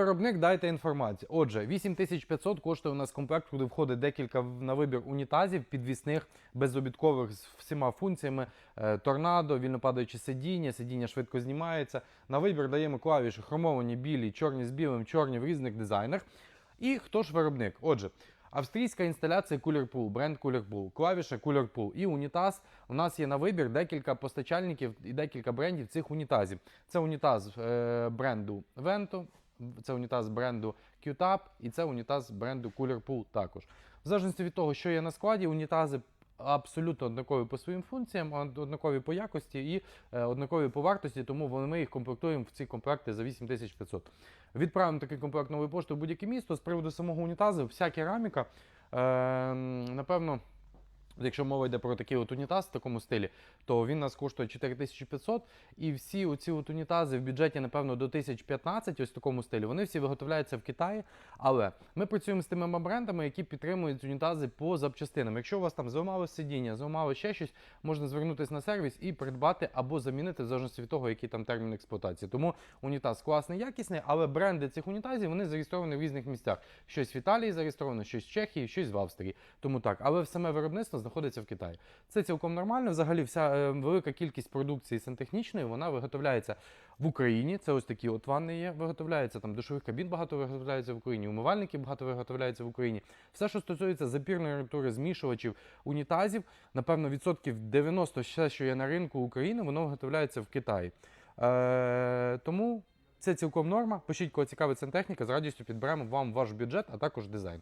Виробник дайте інформацію. Отже, 8500 коштує у нас комплект, куди входить декілька на вибір унітазів, підвісних, безобідкових з всіма функціями. Е, Торнадо, вільнопадаюче сидіння, сидіння швидко знімається. На вибір даємо клавіші хромовані, білі, чорні з білим, чорні в різних дизайнах. І хто ж виробник? Отже, австрійська інсталяція Cooler Pool, бренд Cooler Pool, клавіша Cooler Pool і унітаз. У нас є на вибір декілька постачальників і декілька брендів цих унітазів. Це унітаз е, бренду Vento, це унітаз бренду Qtap і це унітаз бренду Cooler також. В залежності від того, що є на складі, унітази абсолютно однакові по своїм функціям, однакові по якості і е, однакові по вартості, тому ми їх комплектуємо в ці комплекти за 8500. Відправимо такий комплект нової пошти в будь-яке місто. З приводу самого унітазу, вся кераміка, е, напевно. Якщо мова йде про такий от унітаз в такому стилі, то він нас коштує 4500, і всі оці от унітази в бюджеті, напевно, до 1015, ось в такому стилі, вони всі виготовляються в Китаї. Але ми працюємо з тими брендами, які підтримують унітази по запчастинам. Якщо у вас там зламало сидіння, зламало ще щось, можна звернутися на сервіс і придбати або замінити, в залежності від того, який там термін експлуатації. Тому унітаз класний, якісний, але бренди цих унітазів вони зареєстровані в різних місцях. Щось в Італії зареєстровано, щось в Чехії, щось в Австрії. Тому так, але саме виробництво знаходиться в Китаї. Це цілком нормально. Взагалі, вся е, велика кількість продукції сантехнічної вона виготовляється в Україні. Це ось такі от ванни є, виготовляється там душових кабін багато виготовляється в Україні, умивальників багато виготовляється в Україні. Все, що стосується запірної арматури, змішувачів, унітазів, напевно, відсотків 90 все, що є на ринку України, воно виготовляється в Китаї. Е, тому це цілком норма. Пишіть, кого цікавить сантехніка, з радістю підберемо вам ваш бюджет, а також дизайн.